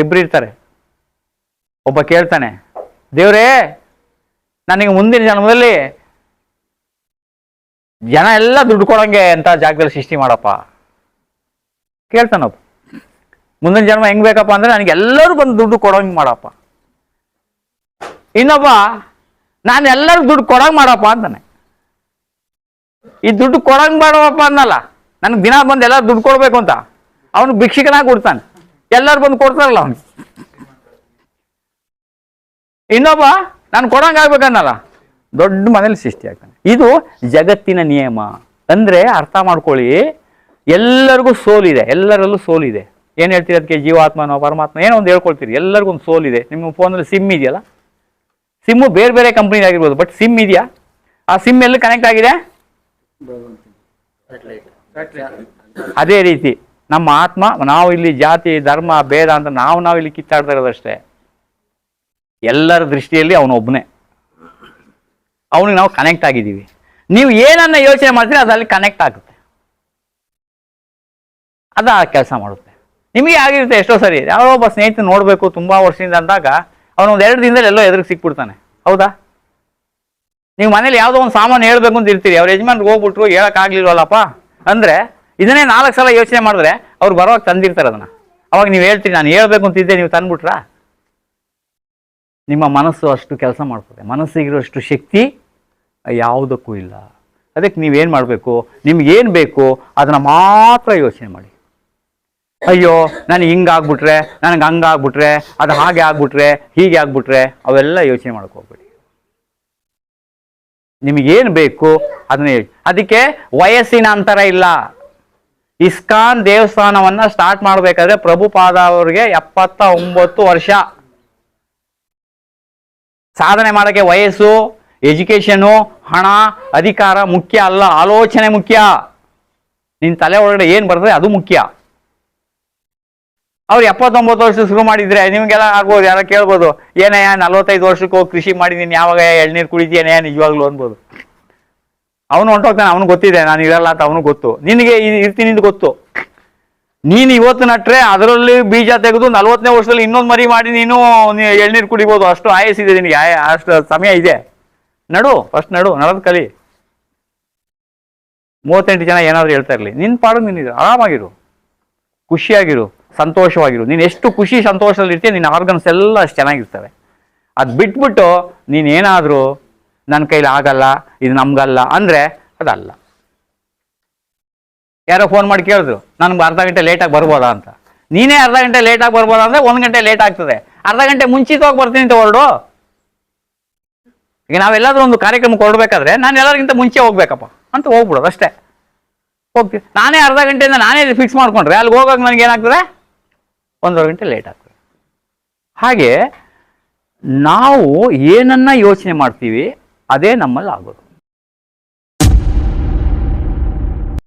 ಇಬ್ರು ಇರ್ತಾರೆ. ಒಬ್ಬ ಕೇಳ್ತಾನೆ, ದೇವ್ರೇ ನನಗೆ ಮುಂದಿನ ಜನ್ಮದಲ್ಲಿ ಜನ ಎಲ್ಲ ದುಡ್ಡು ಕೊಡೋಂಗೆ ಅಂತ ಜಾಗದಲ್ಲಿ ಸೃಷ್ಟಿ ಮಾಡಪ್ಪ. ಕೇಳ್ತಾನೊಬ್ಬ ಮುಂದಿನ ಜನ್ಮ ಹೆಂಗ್ ಬೇಕಪ್ಪ ಅಂದ್ರೆ ನನಗೆ ಎಲ್ಲರೂ ಬಂದು ದುಡ್ಡು ಕೊಡೋಂಗೆ ಮಾಡಪ್ಪ. ಇನ್ನೊಬ್ಬ, ನಾನು ಎಲ್ಲರೂ ದುಡ್ಡು ಕೊಡಂಗೆ ಮಾಡಪ್ಪ ಅಂತಾನೆ. ಈ ದುಡ್ಡು ಕೊಡಂಗೆ ಮಾಡಪ್ಪ ಅನ್ನಲ್ಲ, ನನಗೆ ದಿನ ಬಂದು ಎಲ್ಲ ದುಡ್ಡು ಕೊಡ್ಬೇಕು ಅಂತ. ಅವನು ಭಿಕ್ಷಕನಾಗಿ ಕೊಡ್ತಾನೆ. ಎಲ್ಲರೂ ಬಂದು ಕೊಡ್ತಾರಲ್ಲ? ಅವನು ಇನ್ನೊಬ್ಬ ನಾನು ಕೊಡಂಗ ಆಗ್ಬೇಕನ್ನಲ್ಲ. ದೊಡ್ಡ ಮನೇಲಿ ಸೃಷ್ಟಿ ಆಗ್ತಾನೆ. ಇದು ಜಗತ್ತಿನ ನಿಯಮ. ಅಂದ್ರೆ ಅರ್ಥ ಮಾಡ್ಕೊಳ್ಳಿ ಎಲ್ಲರಿಗೂ ಸೋಲಿದೆ ಎಲ್ಲರಲ್ಲೂ ಸೋಲಿದೆ. ಏನು ಹೇಳ್ತೀರಿ ಅದಕ್ಕೆ? ಜೀವಾತ್ಮನೋ ಪರಮಾತ್ಮ ಏನೋ ಒಂದು ಹೇಳ್ಕೊಳ್ತೀರಿ. ಎಲ್ಲರಿಗೂ ಒಂದು ಸೋಲಿದೆ. ನಿಮ್ಮ ಫೋನಲ್ಲಿ ಸಿಮ್ ಇದೆಯಲ್ಲ? ಸಿಮ್ಮು ಬೇರೆ ಬೇರೆ ಕಂಪ್ನಿ ಆಗಿರ್ಬೋದು ಬಟ್ ಸಿಮ್ ಇದೆಯಾ? ಆ ಸಿಮ್ ಎಲ್ಲಿ ಕನೆಕ್ಟ್ ಆಗಿದೆ? ಅದೇ ರೀತಿ. ನಮ್ಮ ಆತ್ಮ, ನಾವು ಇಲ್ಲಿ ಜಾತಿ, ಧರ್ಮ, ಭೇದ ಅಂತ ನಾವು ನಾವು ಇಲ್ಲಿ ಕಿತ್ತಾಡ್ತಾ ಇರೋದಷ್ಟೇ. ಎಲ್ಲರ ದೃಷ್ಟಿಯಲ್ಲಿ ಅವನೊಬ್ಬನೇ ಅವನಿಗೆ ನಾವು ಕನೆಕ್ಟ್ ಆಗಿದ್ದೀವಿ. ನೀವು ಏನನ್ನ ಯೋಚನೆ ಮಾಡ್ತೀರಿ ಅದರಲ್ಲಿ ಕನೆಕ್ಟ್ ಆಗುತ್ತೆ. ಅದು ಕೆಲಸ ಮಾಡುತ್ತೆ. ನಿಮಗೆ ಆಗಿರುತ್ತೆ ಎಷ್ಟೋ ಸರಿ. ಯಾರೋ ಒಬ್ಬ ಸ್ನೇಹಿತ ನೋಡಬೇಕು ತುಂಬ ವರ್ಷದಿಂದ ಅಂದಾಗ ಅವನೊಂದು ಎರಡು ದಿನದಲ್ಲಿ ಎಲ್ಲೋ ಎದುರಿಗೆ ಸಿಕ್ಬಿಡ್ತಾನೆ. ಹೌದಾ? ನೀವು ಮನೇಲಿ ಯಾವುದೋ ಒಂದು ಸಾಮಾನು ಹೇಳ್ಬೇಕು ಅಂತ ಇರ್ತೀರಿ. ಅವ್ರ ಯಜಮಾನ್ರಿಗೆ ಹೋಗ್ಬಿಟ್ರು ಹೇಳೋಕ್ಕಾಗ್ಲಿಲ್ವಲ್ಲಪ್ಪ ಅಂದ್ರೆ ಇದನ್ನೇ ನಾಲ್ಕು ಸಲ ಯೋಚನೆ ಮಾಡಿದ್ರೆ ಅವ್ರು ಬರೋವಾಗ ತಂದಿರ್ತಾರೆ ಅದನ್ನ. ಅವಾಗ ನೀವು ಹೇಳ್ತೀರಿ, ನಾನು ಹೇಳ್ಬೇಕು ಅಂತಿದ್ದೆ ನೀವು ತಂದ್ಬಿಟ್ರಾ? ನಿಮ್ಮ ಮನಸ್ಸು ಅಷ್ಟು ಕೆಲಸ ಮಾಡ್ತದೆ. ಮನಸ್ಸಿಗಿರೋಷ್ಟು ಶಕ್ತಿ ಯಾವುದಕ್ಕೂ ಇಲ್ಲ. ಅದಕ್ಕೆ ನೀವೇನು ಮಾಡಬೇಕು? ನಿಮ್ಗೇನು ಬೇಕು? ಅದನ್ನು ಮಾತ್ರ ಯೋಚನೆ ಮಾಡಿ. ಅಯ್ಯೋ, ನನಗೆ ಹಿಂಗಾಗ್ಬಿಟ್ರೆ ನನಗೆ ಹಂಗೆ ಆಗ್ಬಿಟ್ರೆ, ಅದು ಹಾಗೆ ಆಗ್ಬಿಟ್ರೆ, ಹೀಗೆ ಆಗ್ಬಿಟ್ರೆ, ಅವೆಲ್ಲ ಯೋಚನೆ ಮಾಡಕ್ಕೆ ಹೋಗ್ಬೇಡಿ. ನಿಮಗೇನು ಬೇಕು, ಅದನ್ನ ಅದಕ್ಕೆ ವಯಸ್ಸಿನ ಅಂತರ ಇಲ್ಲ. ಇಸ್ಕಾನ್ ದೇವಸ್ಥಾನವನ್ನ ಸ್ಟಾರ್ಟ್ ಮಾಡಬೇಕಾದ್ರೆ ಪ್ರಭುಪಾದ ಅವರಿಗೆ ಎಪ್ಪತ್ತ ಒಂಬತ್ತು ವರ್ಷ. ಸಾಧನೆ ಮಾಡೋಕ್ಕೆ ವಯಸ್ಸು ಎಜುಕೇಶನು ಹಣ, ಅಧಿಕಾರ ಮುಖ್ಯ ಅಲ್ಲ, ಆಲೋಚನೆ ಮುಖ್ಯ. ನಿನ್ನ ತಲೆ ಒಳಗಡೆ ಏನು ಬರ್ತದೆ ಅದು ಮುಖ್ಯ. ಅವ್ರು ಎಪ್ಪತ್ತೊಂಬತ್ತು ವರ್ಷ ಶುರು ಮಾಡಿದ್ರೆ ನಿಮಗೆಲ್ಲ ಆಗ್ಬೋದು, ಯಾರ ಕೇಳ್ಬೋದು, ಏನಯ್ಯ ನಲ್ವತ್ತೈದು ವರ್ಷಕ್ಕೆ ಕೃಷಿ ಮಾಡಿದ್ದೀನಿ ಯಾವಾಗ ಎಳ್ನೀರು ಕುಡಿದೇನೆಯ ನಿಜವಾಗ್ಲೂ ಅನ್ಬೋದು. ಅವನು ಹೊಂಟೋಗ್ತಾನೆ ಅವನು ಗೊತ್ತಿದೆ, ನಾನು ಇರಲ್ಲ ಅಂತ ಅವನು ಗೊತ್ತು. ನಿನಗೆ ಇರ್ತೀನಿ ಅಂತ ಗೊತ್ತು. ನೀನು ಇವತ್ತು ನಟ್ರೆ ಅದರಲ್ಲಿ ಬೀಜ ತೆಗೆದು ನಲ್ವತ್ತನೇ ವರ್ಷದಲ್ಲಿ ಇನ್ನೊಂದು ಮರಿ ಮಾಡಿ ನೀನು ಎಳ್ನೀರು ಕುಡಿಬೋದು. ಅಷ್ಟು ಆಯಸ್ಸಿದೆ ನಿನಗೆ, ಆಯ ಅಷ್ಟು ಸಮಯ ಇದೆ. ನಡು ಫಸ್ಟ್ ನಡು ನಡೋದು ಕಲಿ. ಮೂವತ್ತೆಂಟು ಜನ ಏನಾದರೂ ಹೇಳ್ತಾ ಇರಲಿ. ನಿನ್ನ ಪಾಡು ನೀನು ಆರಾಮಾಗಿರು. ಖುಷಿಯಾಗಿರು, ಸಂತೋಷವಾಗಿರು. ನೀನು ಎಷ್ಟು ಖುಷಿ, ಸಂತೋಷದಲ್ಲಿ ಇರ್ತೀಯ, ನಿನ್ನ ಆರ್ಗನ್ಸ್ ಎಲ್ಲ ಅಷ್ಟು ಚೆನ್ನಾಗಿರ್ತವೆ. ಅದು ಬಿಟ್ಬಿಟ್ಟು ನೀನೇನಾದರೂ ನನ್ನ ಕೈಲಿ ಆಗಲ್ಲ, ಇದು ನಮ್ಗಲ್ಲ ಅಂದರೆ ಅದಲ್ಲ. ಯಾರೋ ಫೋನ್ ಮಾಡಿ ಕೇಳಿದ್ರು, ನನಗೆ ಅರ್ಧ ಗಂಟೆ ಲೇಟಾಗಿ ಬರ್ಬೋದಾ ಅಂತ. ನೀನೇ ಅರ್ಧ ಗಂಟೆ ಲೇಟಾಗಿ ಬರ್ಬೋದಾ ಅಂದರೆ ಒಂದು ಗಂಟೆ ಲೇಟ್ ಆಗ್ತದೆ. ಅರ್ಧ ಗಂಟೆ ಮುಂಚಿತವಾಗಿ ಬರ್ತೀನಿ ಅಂತ ಹೊರಡು. ಈಗ ನಾವೆಲ್ಲಾದರೂ ಒಂದು ಕಾರ್ಯಕ್ರಮ ಹೊರಡ್ಬೇಕಾದ್ರೆ ನಾನು ಎಲ್ಲರಿಗಿಂತ ಮುಂಚೆ ಹೋಗ್ಬೇಕಪ್ಪ. ಅಂತ ಹೋಗ್ಬಿಡೋದು ಅಷ್ಟೇ. ಹೋಗ್ತೀವಿ. ನಾನೇ ಅರ್ಧ ಗಂಟೆಯಿಂದ ನಾನೇ ಫಿಕ್ಸ್ ಮಾಡ್ಕೊಂಡ್ರೆ ಅಲ್ಲಿ ಹೋಗೋಕೆ ನನಗೆ ಏನಾಗ್ತದೆ? ಒಂದೂವರೆ ಗಂಟೆ ಲೇಟ್ ಆಗ್ತದೆ. ಹಾಗೆ, ನಾವು ಏನನ್ನ ಯೋಚನೆ ಮಾಡ್ತೀವಿ ಅದೇ ನಮ್ಮಲ್ಲಿ ಆಗೋದು